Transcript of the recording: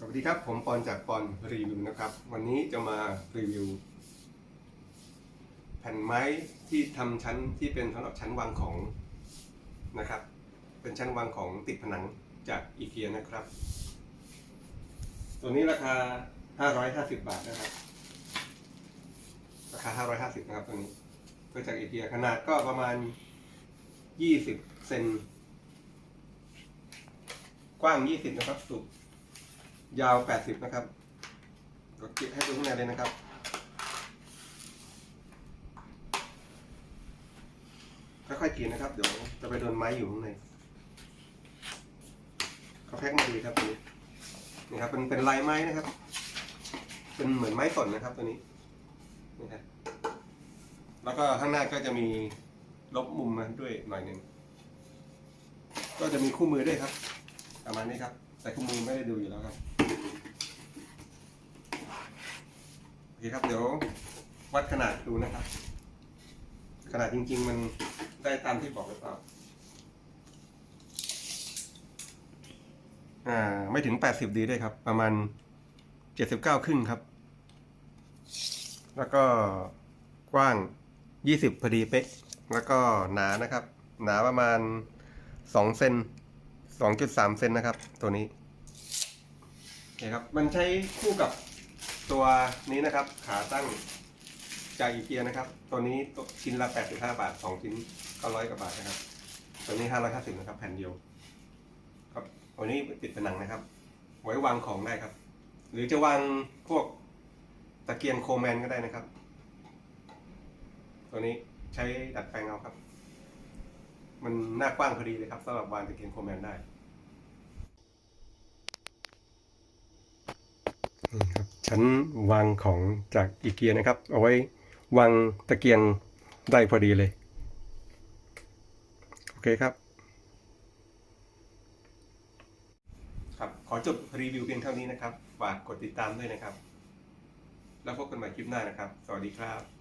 สวัสดีครับ ผมปอนจากปอนรีวิวนะครับ วันนี้จะมารีวิว แผ่นไม้ที่ทำชั้นที่เป็นสำหรับชั้นวางของนะครับ เป็นชั้นวางของติดผนังจากอีเกียนะครับ ตัวนี้ราคา 550 บาทนะครับ ราคา 550 นะครับตัวนี้ก็จากอีเกียขนาดก็ประมาณ 20 เซนกว้าง 20 นะครับสูง ยาว 80 นะครับ ก็เก็บให้ดูข้างในเลยนะครับค่อยๆกินนะครับ เดี๋ยวจะไปโดนไม้อยู่ข้างในเขาแพ็คมาดีครับตัวนี้นี่ครับเป็นเป็นลายไม้นะครับ เป็นเหมือนไม้สนนะครับตัวนี้นี่ครับแล้วก็ข้างหน้าก็จะมีลบมุมมาด้วยหน่อยหนึ่งก็จะมีคู่มือด้วยครับประมาณนี้ครับ แต่คู่มือไม่ได้ดูอยู่แล้วครับ โอ เคครับเดี๋ยววัดขนาดดูนะครับ ขนาดจริง ๆ มันได้ตามที่บอกหรือเปล่าอ่าไม่ถึง 80 ดีด้วยครับ ประมาณ 79 ครึ่งครับ แล้วก็กว้าง 20 พอดีเป๊ะ แล้วก็หนานะครับ หนาประมาณ 2 เซน2.3 เซนนะครับ ตัวนี้โอเคครับ มันใช้คู่กับ ตัวนี้นะครับขาตั้งจากอีเกียนะครับ ตัวนี้ชิ้นละ 85 บาท 2 ชิ้นก็ร้อยกว่าบาทนะครับ ตัวนี้ 550นะครับ แผ่นเดียว ครับตัวนี้ติดผนังนะครับ ไว้วางของได้ครับ หรือจะวางพวกตะเกียงโคแมนก็ได้นะครับ ตัวนี้ใช้ดัดแปลงเอาครับ มันหน้ากว้างพอดีเลยครับสำหรับวางตะเกียงโคแมนได้ ชั้นวางของจากอีเกียนะครับ เอาไว้วางตะเกียงได้พอดีเลย โอเคครับ ครับขอจบรีวิวเพียงเท่านี้นะครับฝากกดติดตามด้วยนะครับ แล้วพบกันใหม่คลิปหน้านะครับ สวัสดีครับ